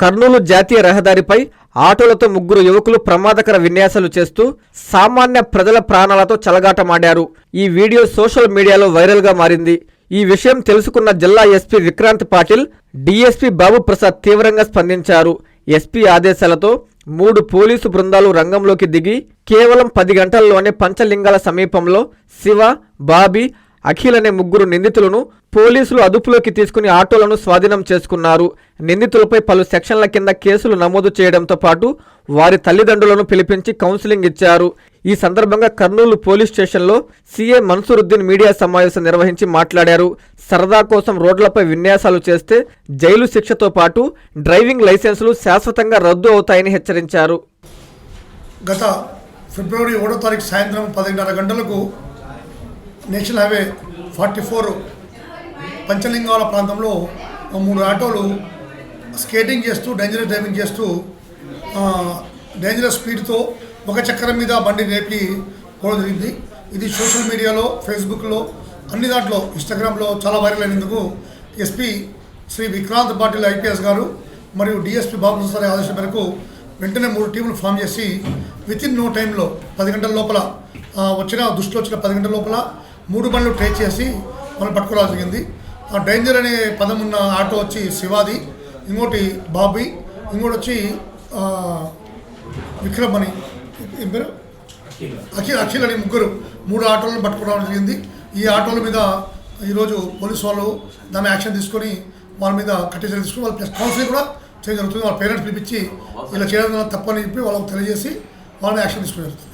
కర్నూలు జాతీయ రహదారిపై ఆటోలతో ముగ్గురు యువకులు ప్రమాదకర విన్యాసాలు చేస్తూ సామాన్య ప్రజల ప్రాణాలతో చలగాటమాడారు. ఈ వీడియో సోషల్ మీడియాలో వైరల్గా మారింది. ఈ విషయం తెలుసుకున్న జిల్లా ఎస్పీ విక్రాంత్ పాటిల్ డీఎస్పీ బాబు ప్రసాద్ తీవ్రంగా స్పందించారు. ఎస్పీ ఆదేశాలతో మూడు పోలీసు బృందాలు రంగంలోకి దిగి కేవలం పది గంటల్లోనే పంచలింగాల సమీపంలో శివ బాబీ అఖిల్ అనే ముగ్గురు నిందితులను పోలీసులు అదుపులోకి తీసుకుని ఆటోలను స్వాధీనం చేసుకున్నారు. నిందితులపై పలు సెక్షన్ల కింద కేసులు నమోదు చేయడంతో పాటు వారి తల్లిదండ్రులను పిలిపించి కౌన్సిలింగ్ ఇచ్చారు. ఈ సందర్భంగా కర్నూలు పోలీస్ స్టేషన్లో సీఏ మన్సూరుద్దీన్ మీడియా సమావేశం నిర్వహించి మాట్లాడారు. సరదా కోసం రోడ్లపై విన్యాసాలు చేస్తే జైలు శిక్షతో పాటు డ్రైవింగ్ లైసెన్సులు శాశ్వతంగా రద్దు అవుతాయని హెచ్చరించారు. గత ఫిబ్రవరి ఒకటో తారీఖు సాయంత్రం పదిన్నర గంటలకు national highway forty four Panchalingala ప్రాంతంలో మూడు ఆటోలు స్కేటింగ్ చేస్తూ డేంజరస్ డ్రైవింగ్ చేస్తూ డేంజరస్ స్పీడ్తో ఒక చక్రం మీద బండి రేపి పోవడం జరిగింది. ఇది సోషల్ మీడియాలో ఫేస్బుక్లో అన్ని దాంట్లో ఇన్స్టాగ్రామ్లో చాలా వైరల్ అయినందుకు ఎస్పీ శ్రీ విక్రాంత్ పాటిల్ ఐపీఎస్ గారు మరియు డిఎస్పీ బాబు సార్ ఆదేశం మేరకు వెంటనే మూడు టీములు ఫామ్ చేసి విత్ ఇన్ నో టైంలో పది గంటల లోపల వచ్చిన దృష్టిలో వచ్చిన పది గంటల లోపల మూడు బండ్లు ట్రేస్ చేసి మనం పట్టుకోవడం జరిగింది. ఆ డేంజర్ అనే పదం ఉన్న ఆటో వచ్చి శివాది ఇంకోటి బాబీ ఇంకోటి వచ్చి విక్రమ్ అని. ఏం పేరు? అఖిల్. అఖిల్ అని ముగ్గురు. మూడు ఆటోలను పట్టుకోవడం జరిగింది. ఈ ఆటోల మీద ఈరోజు పోలీసు వాళ్ళు దాన్ని యాక్షన్ తీసుకొని వాళ్ళ మీద కట్టి చర్య తీసుకుని వాళ్ళ ప్లస్ కౌన్సిలింగ్ కూడా చేయడం జరుగుతుంది. వాళ్ళ పేరెంట్స్ పిలిపించి ఇలా చేయడం తప్పని చెప్పి వాళ్ళకి తెలియజేసి వాళ్ళని యాక్షన్ తీసుకుని జరుగుతుంది